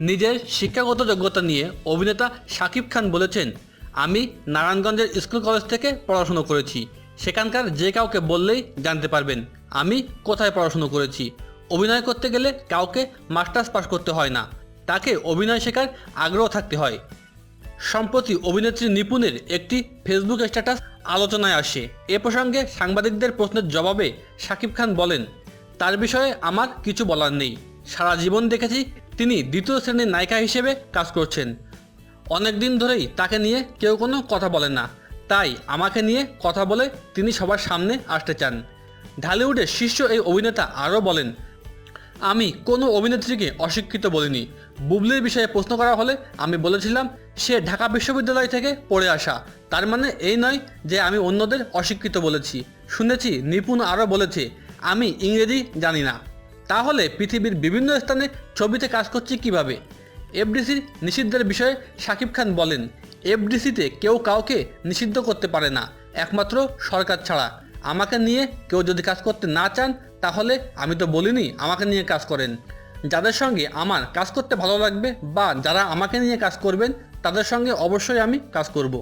নিজের শিক্ষাগত যোগ্যতা নিয়ে অভিনেতা শাকিব খান বলেছেন, আমি নারায়ণগঞ্জের স্কুল কলেজ থেকে পড়াশুনো করেছি। সেখানকার যে কাউকে বললেই জানতে পারবেন, আমি কোথায় পড়াশুনো করেছি। অভিনয় করতে গেলে কাউকে মাস্টার্স পাস করতে হয় না, তাকে অভিনয় শেখার আগ্রহ থাকতে হয়। সম্প্রতি অভিনেত্রী নিপুণের একটি ফেসবুক স্ট্যাটাস আলোচনায় আসে। এ প্রসঙ্গে সাংবাদিকদের প্রশ্নের জবাবে শাকিব খান বলেন, তার বিষয়ে আমার কিছু বলার নেই। সারা জীবন দেখেছি তিনি দ্বিতীয় শ্রেণির নায়িকা হিসেবে কাজ করছেন। অনেক দিন ধরেই তাকে নিয়ে কেউ কোনো কথা বলে না। তাই আমাকে নিয়ে কথা বলে তিনি সবার সামনে আসতে চান। ঢালিউডের শীর্ষ এই অভিনেতা আরও বলেন, আমি কোনো অভিনেত্রীকে অশিক্ষিত বলিনি। বুবলির বিষয়ে প্রশ্ন করা হলে আমি বলেছিলাম, সে ঢাকা বিশ্ববিদ্যালয় থেকে পড়ে আসা। তার মানে এই নয় যে আমি অন্যদের অশিক্ষিত বলেছি। শুনেছি নিপুণ আরও বলেছে, আমি ইংরেজি জানি না। তাহলে পৃথিবীর বিভিন্ন স্থানে ছবিতে কাজ করছি কীভাবে? এফডিসির নিষিদ্ধের বিষয়ে শাকিব খান বলেন, এফডিসিতে কেউ কাউকে নিষিদ্ধ করতে পারে না, একমাত্র সরকার ছাড়া। আমাকে নিয়ে কেউ যদি কাজ করতে না চান, তাহলে আমি তো বলিনি আমাকে নিয়ে কাজ করেন। যাদের সঙ্গে আমার কাজ করতে ভালো লাগবে বা যারা আমাকে নিয়ে কাজ করবেন, তাদের সঙ্গে অবশ্যই আমি কাজ করব।